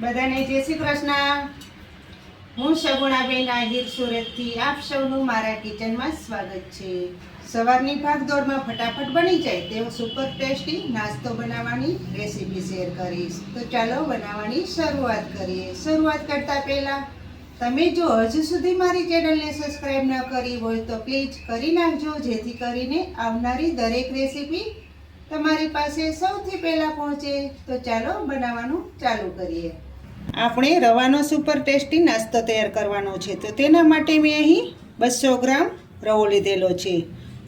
બધાને જય શ્રી કૃષ્ણ. હું સગુણાબેન આહિર સુરતથી આપ સૌનું મારા કિચનમાં સ્વાગત છે. સવારની ભાગદોડમાં ફટાફટ બની જાય તેવો સુપર ટેસ્ટી નાસ્તો બનાવવાની રેસીપી શેર કરીશ. તો ચાલો બનાવવાની શરૂઆત કરીએ. શરૂઆત કરતાં પહેલાં, તમે જો હજુ સુધી મારી ચેનલને સબસ્ક્રાઈબ ન કરી હોય તો પ્લીઝ કરી નાખજો, જેથી કરીને આવનારી દરેક રેસીપી તમારી પાસે સૌથી પહેલાં પહોંચે. તો ચાલો બનાવવાનું ચાલુ કરીએ. આપણે રવાનો સુપર ટેસ્ટી નાસ્તો તૈયાર કરવાનો છે. તો તેના માટે મેં અહીં બસો ગ્રામ રવો લીધેલો છે.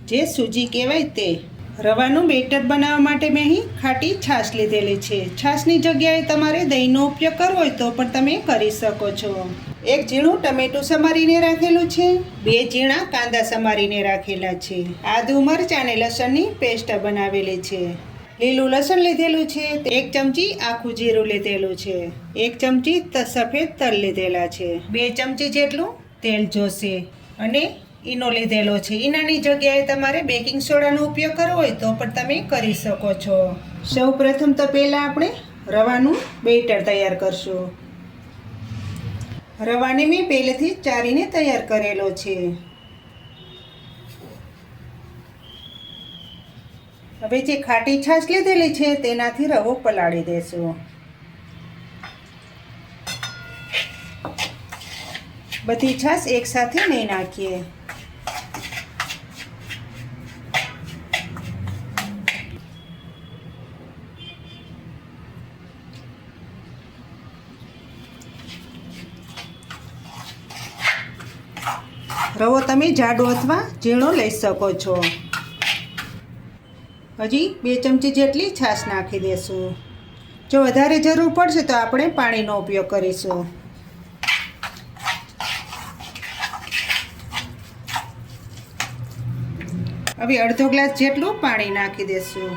જે સૂજી કહેવાય તે. રવાનું બેટર બનાવવા માટે મેં અહીં ખાટી છાશ લીધેલી છે. છાશની જગ્યાએ તમારે દહીંનો ઉપયોગ કરવો હોય તો પણ તમે કરી શકો છો. એક ઝીણું ટમેટું સમારીને રાખેલું છે. બે ઝીણા કાંદા સમારીને રાખેલા છે. આદુ મરચાં અને લસણની પેસ્ટ બનાવેલી છે. લીલું લસણ લીધેલું છે, એક ચમચી આખું જીરું લીધેલું છે, એક ચમચી સફેદ તલ લીધેલા છે, બે ચમચી જેટલું તેલ જોશે અને ઈનો લીધેલો છે. ઈનાની જગ્યાએ તમારે બેકિંગ સોડાનો ઉપયોગ કરવો હોય તો પણ તમે કરી શકો છો. સૌ પ્રથમ તો પહેલાં આપણે રવાનું બેટર તૈયાર કરશું. રવાને મેં પહેલેથી ચારીને તૈયાર કરેલો છે. હવે જે ખાટી છાશ લીધેલી છે, તેનાથી રવો પલાળી દેશું. બધી છાશ એકસાથે નહીં નાખીએ. રવો તમે જાડો અથવા ઝીણો લઈ શકો છો. હજી બે ચમચી જેટલી છાશ નાખી દેશું. જો વધારે જરૂર પડશે તો આપણે પાણીનો ઉપયોગ કરીશું. હવે અડધો ગ્લાસ જેટલું પાણી નાખી દેશું.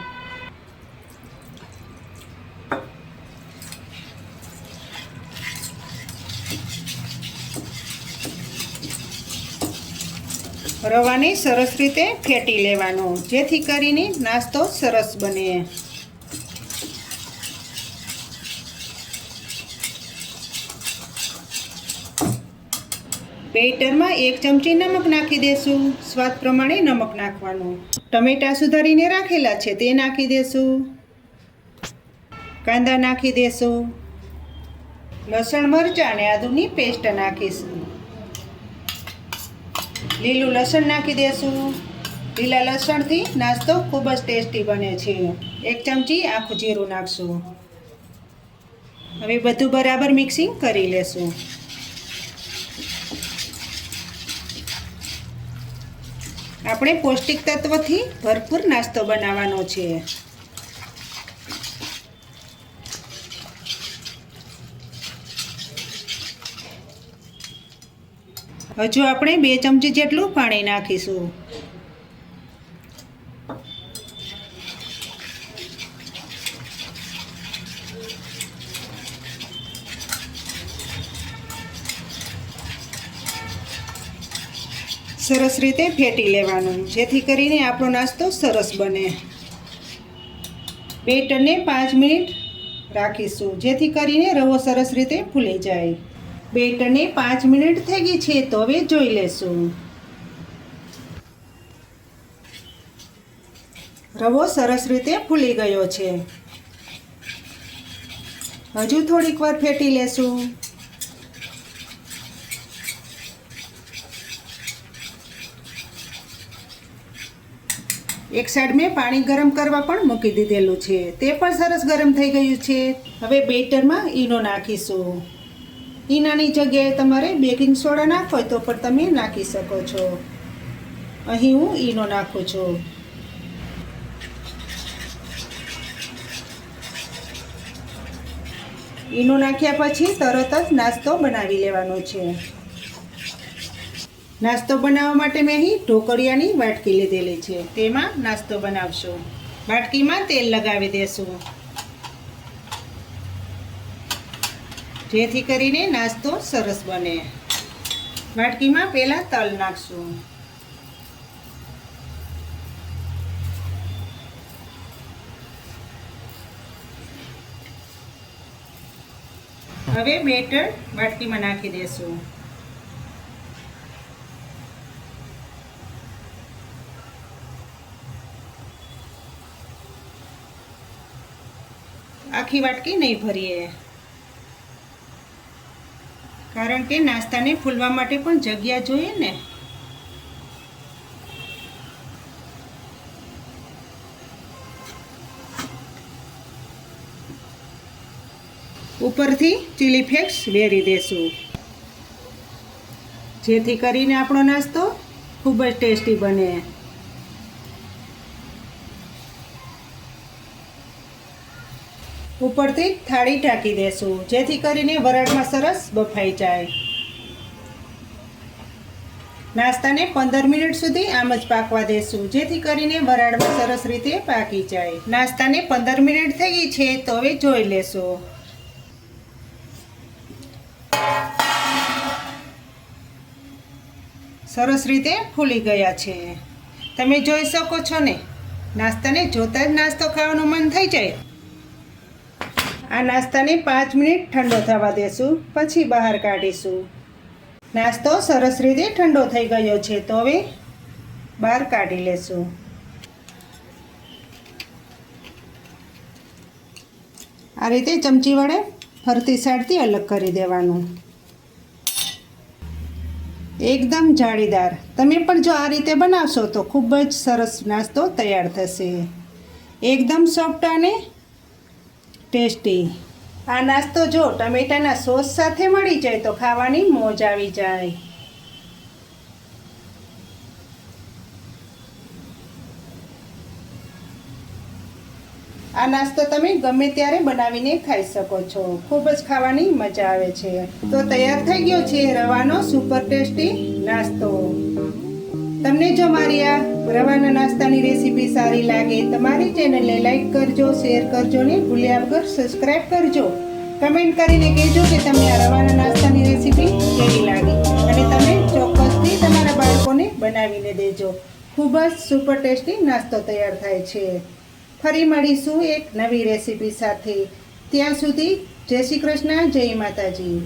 રવાને સરસ રીતે ફેટી લેવાનો. જેથી કરીને નાસ્તો સરસ બને. બેટરમાં એક ચમચી નમક નાખી દેશું. સ્વાદ પ્રમાણે નમક નાખવાનું. ટમેટાં સુધારીને રાખેલા છે તે નાખી દેશું. કાંદા નાખી દેશું. લસણ, મરચાં અને આદુની પેસ્ટ નાખીશું. લીલું લસણ નાખી દેશું. લીલા લસણથી નાસ્તો ખૂબ જ ટેસ્ટી બને છે એક ચમચી આખું જીરું નાખશું. હવે બધું બરાબર મિક્સિંગ કરી લેશું. આપણે પૌષ્ટિક તત્વથી ભરપૂર નાસ્તો બનાવવાનો છે. હજુ આપણે બે ચમચી જેટલું પાણી નાખીશું. સરસ રીતે ફેટી લેવાનું, જેથી કરીને આપણો નાસ્તો સરસ બને. બેટરને પાંચ મિનિટ રાખીશું, જેથી કરીને રવો સરસ રીતે ફૂલી જાય. બેટરને પાંચ મિનિટ થઈ ગઈ છે, તો હવે જોઈ લેશું. રવો સરસ રીતે ફૂલી ગયો છે. હજુ થોડીક વાર ફેટી લેશું. એક સાઈડ મેં પાણી ગરમ કરવા પણ મૂકી દીધેલું છે. તે પણ સરસ ગરમ થઈ ગયું છે. હવે બેટરમાં ઈનો નાખીશું. ઈનાની જગ્યાએ તમારે બેકિંગ સોડા નાખો તો પણ તમે નાખી શકો છો. અહીં હું ઈનો નાખું છું. ઈનો નાખ્યા પછી તરત જ નાસ્તો બનાવી લેવાનો છે. નાસ્તો બનાવવા માટે મેં અહીં ઢોકળિયાની વાટકી લીધેલી છે. તેમાં નાસ્તો બનાવશું. વાટકીમાં તેલ લગાવી દેશું. જેથી કરીને નાસ્તો સરસ બને. વાટકીમાં પહેલાં તલ નાખશું. હવે બેટર વાટકીમાં નાખી દેશું. આખી વાટકી નહીં ભરીએ. કારણ કે નાસ્તાને ફૂલવા માટે પણ જગ્યા જોઈએ ને. ઉપરથી ચીલી ફ્લેક્સ વેરી દેશું. જેથી કરીને આપણો નાસ્તો ખૂબ જ ટેસ્ટી બને. ઉપરથી થાળી ઢાંકી દેશું, જેથી કરીને વરાળમાં સરસ બફાઈ જાય. નાસ્તાને પંદર મિનિટ સુધી આમ જ પાકવા દેશું, જેથી કરીને વરાળમાં સરસ રીતે પાકી જાય. નાસ્તાને પંદર મિનિટ થઈ ગઈ છે, તો હવે જોઈ લેશું. સરસ રીતે ફૂલી ગયા છે. તમે જોઈ શકો છો ને, નાસ્તાને જોતાં જ નાસ્તો ખાવાનું મન થઈ જાય. આ નાસ્તાને પાંચ મિનિટ ઠંડો થવા દેશું, પછી બહાર કાઢીશું. નાસ્તો સરસ રીતે ઠંડો થઈ ગયો છે, તો હવે બહાર કાઢી લેશું. આ રીતે ચમચી વડે ફરતી સાઈડથી અલગ કરી દેવાનું. એકદમ જાળીદાર. તમે પણ જો આ રીતે બનાવશો તો ખૂબ જ સરસ નાસ્તો તૈયાર થશે. એકદમ સોફ્ટ અને ટેસ્ટી. આ નાસ્તો જો ટમેટાના સોસ સાથે મળી જાય તો ખાવાની મોજ આવી જાય. આ નાસ્તો તમે ગમે ત્યારે બનાવીને ખાઈ શકો છો. ખૂબ જ ખાવાની મજા આવે છે. તો તૈયાર થઈ ગયો છે રવાનો સુપર ટેસ્ટી નાસ્તો. તમને જો મારી આ રવાના નાસ્તાની રેસીપી સારી લાગે તો મારી ચેનલને લાઈક કરજો, શેર કરજો ને ભૂલ્યા વગર સબસ્ક્રાઈબ કરજો. કમેન્ટ કરીને કહેજો કે તમને આ રવાના નાસ્તાની રેસીપી કેવી લાગી અને તમે ચોક્કસથી તમારા બાળકોને બનાવીને દેજો. ખૂબ જ સુપર ટેસ્ટી નાસ્તો તૈયાર થાય છે. ફરી મળીશું એક નવી રેસીપી સાથે. ત્યાં સુધી જય શ્રી કૃષ્ણ, જય માતાજી.